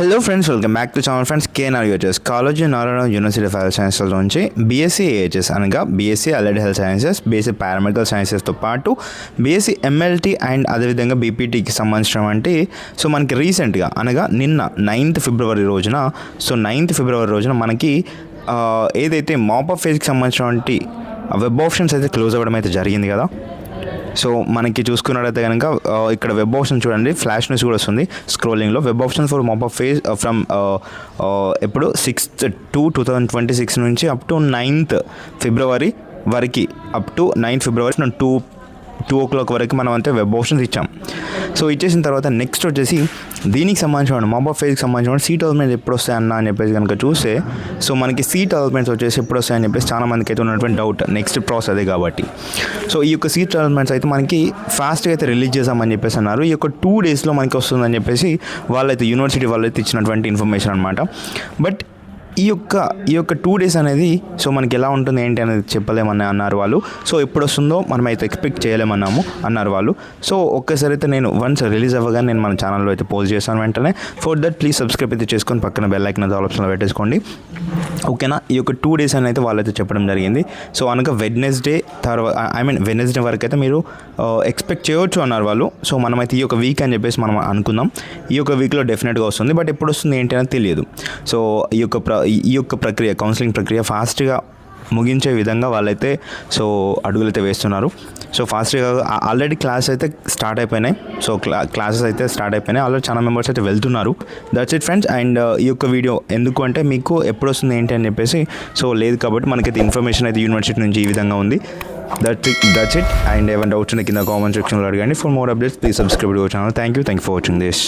Hello friends welcome back to channel friends KNR college college Narayana university of health sciences నుంచి BSc AHS అనగా BSc allied health sciences BSc paramedical సైన్సెస్తో పాటు BSc MLT and అదేవిధంగా బీపీటీకి సంబంధించినటువంటి so మనకి రీసెంట్గా అనగా నిన్న నైన్త్ ఫిబ్రవరి రోజున సో నైన్త్ ఫిబ్రవరి రోజున మనకి ఏదైతే మాప్ ఆఫ్ ఫేజ్కి సంబంధించినటువంటి వెబ్ ఆప్షన్స్ అయితే క్లోజ్ అవ్వడం అయితే జరిగింది కదా. సో మనకి చూసుకున్నట్లయితే కనుక ఇక్కడ వెబ్ ఆప్షన్ చూడండి ఫ్లాష్ న్యూస్ కూడా వస్తుంది. స్క్రోలింగ్లో web option for mop up phase from ఎప్పుడు? Sixth two two thousand twenty six నుంచి అప్ టు నైన్త్ ఫిబ్రవరి వరకు up to ninth February two two o'clock వరకు మనం అంతే వెబ్ ఆప్షన్స్ ఇచ్చాం. సో ఇచ్చేసిన తర్వాత నెక్స్ట్ వచ్చేసి దీనికి సంబంధించిన మాప్ ఫేజ్కి సంబంధించిన సీట్ డెవలప్మెంట్ ఎప్పుడు వస్తాయన్న అని చెప్పేసి కనుక చూస్తే సో మనకి సీట్ డెవలప్మెంట్స్ వచ్చేసి ఎప్పుడు వస్తాయని చెప్పేసి చాలా మందికి అయితే ఉన్నటువంటి డౌట్ నెక్స్ట్ ప్రాసెస్ అదే కాబట్టి. సో ఈ యొక్క సీట్ డెవలప్మెంట్స్ అయితే మనకి ఫాస్ట్గా అయితే రిలీజ్ చేసామని చెప్పేసి అన్నారు. ఈ యొక్క టూ డేస్లో మనకి వస్తుందని చెప్పేసి వాళ్ళైతే యూనివర్సిటీ వాళ్ళైతే ఇచ్చినటువంటి ఇన్ఫర్మేషన్ అనమాట బట్ ఈ యొక్క ఈ యొక్క టూ డేస్ అనేది సో మనకి ఎలా ఉంటుంది ఏంటి అనేది చెప్పలేమని అన్నారు వాళ్ళు. సో ఎప్పుడు వస్తుందో మనం అయితే ఎక్స్పెక్ట్ చేయలేమన్నాము అన్నారు వాళ్ళు. సో ఒక్కసారి అయితే నేను వన్స్ రిలీజ్ అవ్వగానే నేను మన ఛానల్లో అయితే పోస్ట్ చేశాను వెంటనే. ఫర్ దట్ ప్లీజ్ సబ్స్క్రైబ్ అయితే చేసుకొని పక్కన బెల్ ఐకన్ ఆప్షన్లో పెట్టేసుకోండి. ఓకేనా? ఈ యొక్క టూ డేస్ అని అయితే వాళ్ళైతే చెప్పడం జరిగింది. సో అనగా వెడ్నెస్డే తర్వాత ఐ మీన్ వెడ్నెస్డే వరకు అయితే మీరు ఎక్స్పెక్ట్ చేయొచ్చు అన్నారు వాళ్ళు. సో మనమైతే ఈ యొక్క వీక్ అని చెప్పేసి మనం అనుకుందాం. ఈ యొక్క వీక్లో డెఫినెట్గా వస్తుంది. బట్ ఎప్పుడు వస్తుంది ఏంటి అనేది తెలియదు. సో ఈ యొక్క ప్ర ఈ యొక్క ప్రక్రియ కౌన్సిలింగ్ ప్రక్రియ ఫాస్ట్గా ముగించే విధంగా వాళ్ళైతే సో అడుగులైతే వేస్తున్నారు. సో ఫాస్ట్గా ఆల్రెడీ క్లాస్ అయితే స్టార్ట్ అయిపోయినాయి. సో క్లా క్లాసెస్ అయితే స్టార్ట్ అయిపోయినాయి. ఆల్రెడీ చాలా మెంబర్స్ అయితే వెళ్తున్నారు. దట్స్ ఇట్ ఫ్రెండ్స్ అండ్ ఈ యొక్క వీడియో ఎందుకు అంటే మీకు ఎప్పుడు వస్తుంది ఏంటి అని చెప్పేసి సో లేదు కాబట్టి మనకైతే ఇన్ఫర్మేషన్ అయితే యూనివర్సిటీ నుంచి ఈ విధంగా ఉంది. That it that's it and ఏమైనా డౌట్స్ ఉన్న కింద కామెంట్ సెక్షన్లో అడగండి. For more updates please subscribe channel thank you thank you for watching this